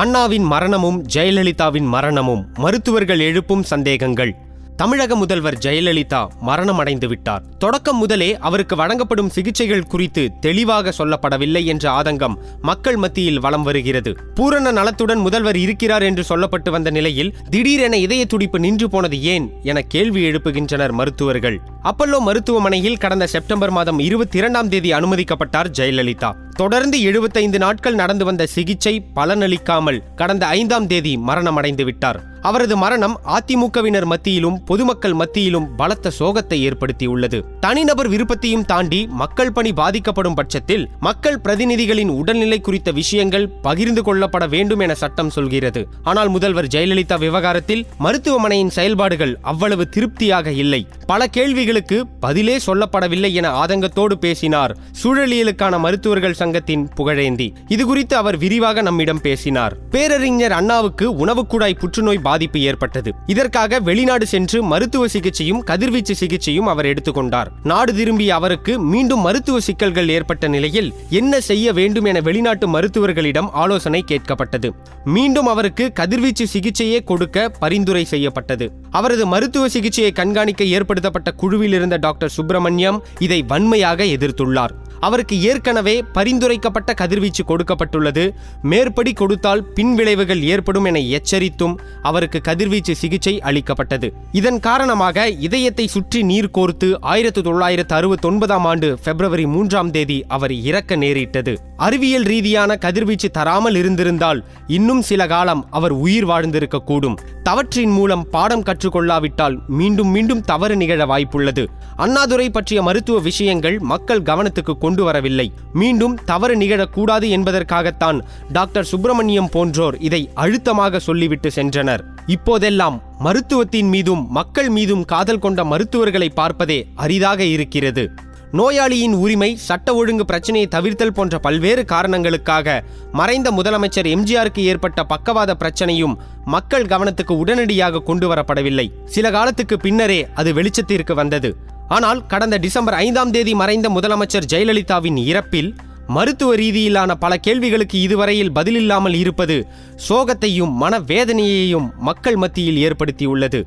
அண்ணாவின் மரணமும் ஜெயலலிதாவின் மரணமும் மருத்துவர்கள் எழுப்பும் சந்தேகங்கள். தமிழக முதல்வர் ஜெயலலிதா மரணமடைந்து விட்டார். தொடக்கம் முதலே அவருக்கு வழங்கப்படும் சிகிச்சைகள் குறித்து தெளிவாக சொல்லப்படவில்லை என்ற ஆதங்கம் மக்கள் மத்தியில் வலம் வருகிறது. பூரண நலத்துடன் முதல்வர் இருக்கிறார் என்று சொல்லப்பட்டு வந்த நிலையில் திடீரென இதய துடிப்பு நின்று போனது ஏன் என கேள்வி எழுப்புகின்றனர் மருத்துவர்கள். அப்பல்லோ மருத்துவமனையில் கடந்த செப்டம்பர் மாதம் இருபத்தி இரண்டாம் தேதி அனுமதிக்கப்பட்டார் ஜெயலலிதா. தொடர்ந்து எழுபத்தைந்து நாட்கள் நடந்து வந்த சிகிச்சை பலனளிக்காமல் கடந்த ஐந்தாம் தேதி மரணமடைந்து விட்டார். அவரது மரணம் அதிமுகவினர் மத்தியிலும் பொதுமக்கள் மத்தியிலும் பலத்த சோகத்தை ஏற்படுத்தியுள்ளது. தனிநபர் விருப்பத்தையும் தாண்டி மக்கள் பணி பாதிக்கப்படும் பட்சத்தில் மக்கள் பிரதிநிதிகளின் உடல்நிலை குறித்த விஷயங்கள் பகிர்ந்து கொள்ளப்பட வேண்டும் என சட்டம் சொல்கிறது. ஆனால் முதல்வர் ஜெயலலிதா விவகாரத்தில் மருத்துவமனையின் செயல்பாடுகள் அவ்வளவு திருப்தியாக இல்லை. பல கேள்விகளுக்கு பதிலே சொல்லப்படவில்லை என ஆதங்கத்தோடு பேசினார் சூழலியலுக்கான மருத்துவர்கள் சங்கத்தின் புகழேந்தி. இது குறித்து அவர் விரிவாக நம்மிடம் பேசினார். பேரறிஞர் அண்ணாவுக்கு உணவுக்குழாய் புற்றுநோய் பாதிப்பு ஏற்பட்டது. இதற்காக வெளிநாடு சென்று மருத்துவ சிகிச்சையும் கதிர்வீச்சு சிகிச்சையும் அவர் எடுத்துக்கொண்டார். நாடு திரும்பிய அவருக்கு மீண்டும் மருத்துவ சிக்கல்கள் ஏற்பட்ட நிலையில் என்ன செய்ய வேண்டும் என வெளிநாட்டு மருத்துவர்களிடம் ஆலோசனை கேட்கப்பட்டது. மீண்டும் அவருக்கு கதிர்வீச்சு சிகிச்சையே கொடுக்க பரிந்துரை செய்யப்பட்டது. அவரது மருத்துவ சிகிச்சையை கண்காணிக்க ஏற்படுத்தப்பட்ட குழுவில் இருந்த டாக்டர் சுப்பிரமணியம் இதை வன்மையாக எதிர்த்துள்ளார். அவருக்கு ஏற்கனவே பரிந்துரைக்கப்பட்ட கதிர்வீச்சு கொடுக்கப்பட்டுள்ளது. மேற்படி கொடுத்தால் பின்விளைவுகள் ஏற்படும் என எச்சரித்தும் அவர் அவருக்கு கதிர்வீச்சு சிகிச்சை அளிக்கப்பட்டது. இதன் காரணமாக இதயத்தை சுற்றி நீர் கோர்த்து ஆயிரத்து தொள்ளாயிரத்து அறுபத்தி ஒன்பதாம் ஆண்டு பிப்ரவரி மூன்றாம் தேதி அவர் இறக்க நேரிட்டது. அறிவியல் ரீதியான கதிர்வீச்சு தராமல் இருந்திருந்தால் இன்னும் சில காலம் அவர் உயிர் வாழ்ந்திருக்க கூடும். தவற்றின் மூலம் பாடம் கற்றுக்கொள்ளாவிட்டால் மீண்டும் மீண்டும் தவறு நிகழ வாய்ப்புள்ளது. அண்ணாதுரை பற்றிய மருத்துவ விஷயங்கள் மக்கள் கவனத்துக்கு கொண்டு வரவில்லை. மீண்டும் தவறு நிகழக்கூடாது என்பதற்காகத்தான் டாக்டர் சுப்பிரமணியம் போன்றோர் இதை அழுத்தமாக சொல்லிவிட்டு சென்றனர். இப்போதெல்லாம் மருத்துவத்தின் மீதும் மக்கள் மீதும் காதல் கொண்ட மருத்துவர்களை பார்ப்பதே அரிதாக இருக்கிறது. நோயாளியின் உரிமை சட்ட ஒழுங்கு பிரச்சனையை தவிர்த்தல் போன்ற பல்வேறு காரணங்களுக்காக மறைந்த முதலமைச்சர் எம்ஜிஆருக்கு ஏற்பட்ட பக்கவாத பிரச்சனையும் மக்கள் கவனத்துக்கு உடனடியாக கொண்டு வரப்படவில்லை சில காலத்துக்கு பின்னரே அது வெளிச்சத்திற்கு வந்தது. ஆனால் கடந்த டிசம்பர் ஐந்தாம் தேதி மறைந்த முதலமைச்சர் ஜெயலலிதாவின் இறப்பில் மருத்துவ ரீதியிலான பல கேள்விகளுக்கு இதுவரையில் பதிலில்லாமல் இருப்பது சோகத்தையும் மனவேதனையையும் மக்கள் மத்தியில் ஏற்படுத்தியுள்ளது.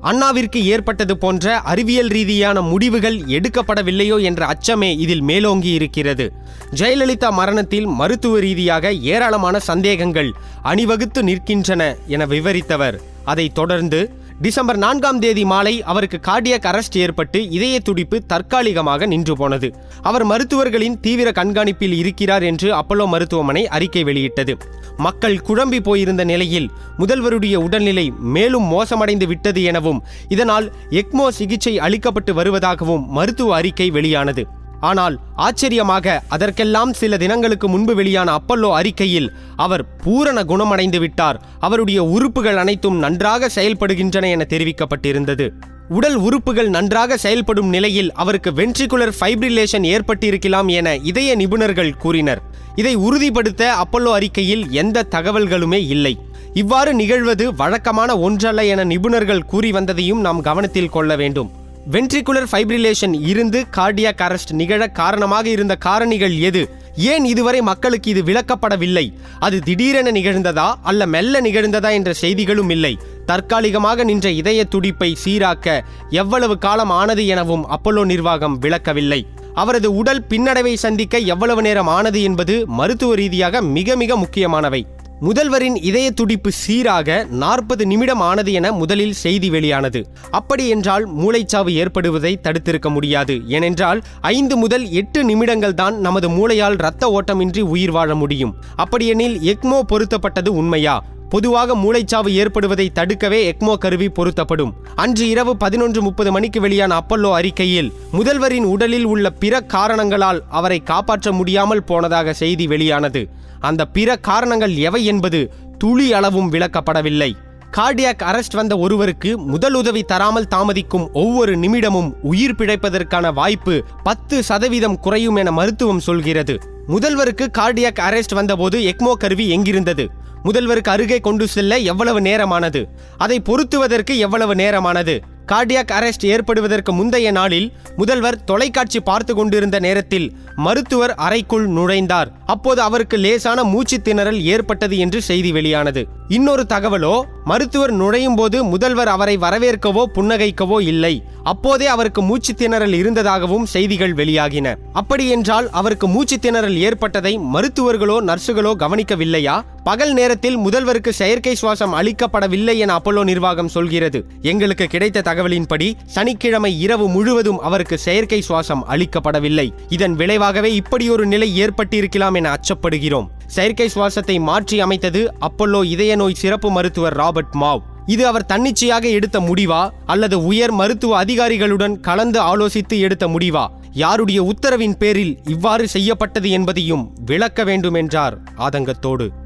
அண்ணாவிற்கு ஏற்பட்டது போன்ற அறிவியல் ரீதியான முடிவுகள் எடுக்கப்படவில்லையோ என்ற அச்சமே இதில் மேலோங்கி இருக்கிறது. ஜெயலலிதா மரணத்தில் மருத்துவ ரீதியாக ஏராளமான சந்தேகங்கள் அணிவகுத்து நிற்கின்றன என விவரித்தவர். அதைத் தொடர்ந்து டிசம்பர் நான்காம் தேதி மாலை அவருக்கு கார்டியக் அரெஸ்ட் ஏற்பட்டு இதய துடிப்பு தற்காலிகமாக நின்று போனது. அவர் மருத்துவர்களின் தீவிர கண்காணிப்பில் இருக்கிறார் என்று அப்பல்லோ மருத்துவமனை அறிக்கை வெளியிட்டது. மக்கள் குழம்பி போயிருந்த நிலையில் முதல்வருடைய உடல்நிலை மேலும் மோசமடைந்து விட்டது எனவும் இதனால் எக்மோ சிகிச்சை அளிக்கப்பட்டு வருவதாகவும் மருத்துவ அறிக்கை வெளியானது. ஆனால் ஆச்சரியமாக அதற்கெல்லாம் சில தினங்களுக்கு முன்பு வெளியான அப்பல்லோ அறிக்கையில் அவர் பூரண குணமடைந்து விட்டார். அவருடைய உறுப்புகள் அனைத்தும் நன்றாக செயல்படுகின்றன என தெரிவிக்கப்பட்டிருந்தது. உடல் உறுப்புகள் நன்றாக செயல்படும் நிலையில் அவருக்கு வென்ட்ரிகுலர் ஃபைப்ரிலேஷன் ஏற்பட்டிருக்கலாம் என இதய நிபுணர்கள் கூறினர். இதை உறுதிப்படுத்த அப்பல்லோ அறிக்கையில் எந்த தகவல்களுமே இல்லை. இவ்வாறு நிகழ்வது வழக்கமான ஒன்றல்ல என நிபுணர்கள் கூறி வந்ததையும் நாம் கவனத்தில் கொள்ள வேண்டும். வென்ட்ரிகுலர் ஃபைப்ரிலேஷன் இருந்து கார்டியாக் அரெஸ்ட் நிகழ காரணமாக இருந்த காரணிகள் எது? ஏன் இதுவரை மக்களுக்கு இது விளக்கப்படவில்லை? அது திடீரென நிகழ்ந்ததா? அல்ல மெல்ல நிகழ்ந்ததா என்ற செய்திகளும் இல்லை. தற்காலிகமாக நின்ற இதய துடிப்பை சீராக்க எவ்வளவு காலம் ஆனது எனவும் அப்பல்லோ நிர்வாகம் விளக்கவில்லை. அவரது உடல் பின்னடைவை சந்திக்க எவ்வளவு நேரம் ஆனது என்பது மருத்துவ ரீதியாக மிக மிக முக்கியமானவை. முதல்வரின் இதய துடிப்பு சீராக நாற்பது நிமிடம் ஆனது என முதலில் செய்தி வெளியானது. அப்படி என்றால் மூளைச்சாவு ஏற்படுவதை தடுத்திருக்க முடியாது. ஏனென்றால் ஐந்து முதல் எட்டு நிமிடங்கள் தான் நமது மூளையால் இரத்த ஓட்டமின்றி உயிர் வாழ முடியும். அப்படியெனில் எக்மோ பொருத்தப்பட்டது உண்மையா? பொதுவாக மூளைச்சாவு ஏற்படுவதை தடுக்கவே எக்மோ கருவி பொருத்தப்படும். அன்று இரவு பதினொன்று முப்பது மணிக்கு வெளியான அப்பல்லோ அறிக்கையில் முதல்வரின் உடலில் உள்ள பிற காரணங்களால் அவரை காப்பாற்ற முடியாமல் போனதாக செய்தி வெளியானது. அந்த பிற காரணங்கள் எவை என்பது துளி அளவும் விளக்கப்படவில்லை. கார்டியாக் அரெஸ்ட் வந்த ஒருவருக்கு முதல் உதவி தராமல் தாமதிக்கும் ஒவ்வொரு நிமிடமும் உயிர் பிழைப்பதற்கான வாய்ப்பு பத்து சதவீதம் குறையும் என மருத்துவம் சொல்கிறது. முதல்வருக்கு கார்டியாக் அரெஸ்ட் வந்தபோது எக்மோ கருவி எங்கிருந்தது? முதல்வருக்கு அருகே கொண்டு செல்ல எவ்வளவு நேரமானது? அதை பொருத்துவதற்கு எவ்வளவு நேரமானது? கார்டியாக் அரெஸ்ட் ஏற்படுவதற்கு முந்தைய நாளில் முதல்வர் தொலைக்காட்சி பார்த்து கொண்டிருந்த நேரத்தில் மருத்துவர் அறைக்குள் நுழைந்தார். அப்போது அவருக்கு லேசான மூச்சு திணறல் ஏற்பட்டது என்று செய்தி வெளியானது. இன்னொரு தகவலோ மருத்துவர் நுழையும் போது முதல்வர் அவரை வரவேற்கவோ புன்னகைக்கவோ இல்லை. அப்போதே அவருக்கு மூச்சு திணறல் இருந்ததாகவும் செய்திகள் வெளியாகின. அப்படியென்றால் அவருக்கு மூச்சு திணறல் ஏற்பட்டதை மருத்துவர்களோ நர்சுகளோ கவனிக்கவில்லையா? பகல் நேரத்தில் முதல்வருக்கு செயற்கை சுவாசம் அளிக்கப்படவில்லை என அப்பல்லோ நிர்வாகம் சொல்கிறது. எங்களுக்கு கிடைத்த தகவலின்படி சனிக்கிழமை இரவு முழுவதும் அவருக்கு செயற்கை சுவாசம் அளிக்கப்படவில்லை. இதன் விளைவாகவே இப்படியொரு நிலை ஏற்பட்டிருக்கலாம் என அச்சப்படுகிறோம். செயற்கை சுவாசத்தை மாற்றி அமைத்தது அப்பல்லோ இதய நோய் சிறப்பு மருத்துவர் ராபர்ட் மாவ். இது அவர் தன்னிச்சையாக எடுத்த முடிவா அல்லது உயர் மருத்துவ அதிகாரிகளுடன் கலந்து ஆலோசித்து எடுத்த முடிவா? யாருடைய உத்தரவின் பேரில் இவ்வாறு செய்யப்பட்டது என்பதையும் விளக்க வேண்டும் என்றார் ஆதங்கத்தோடு.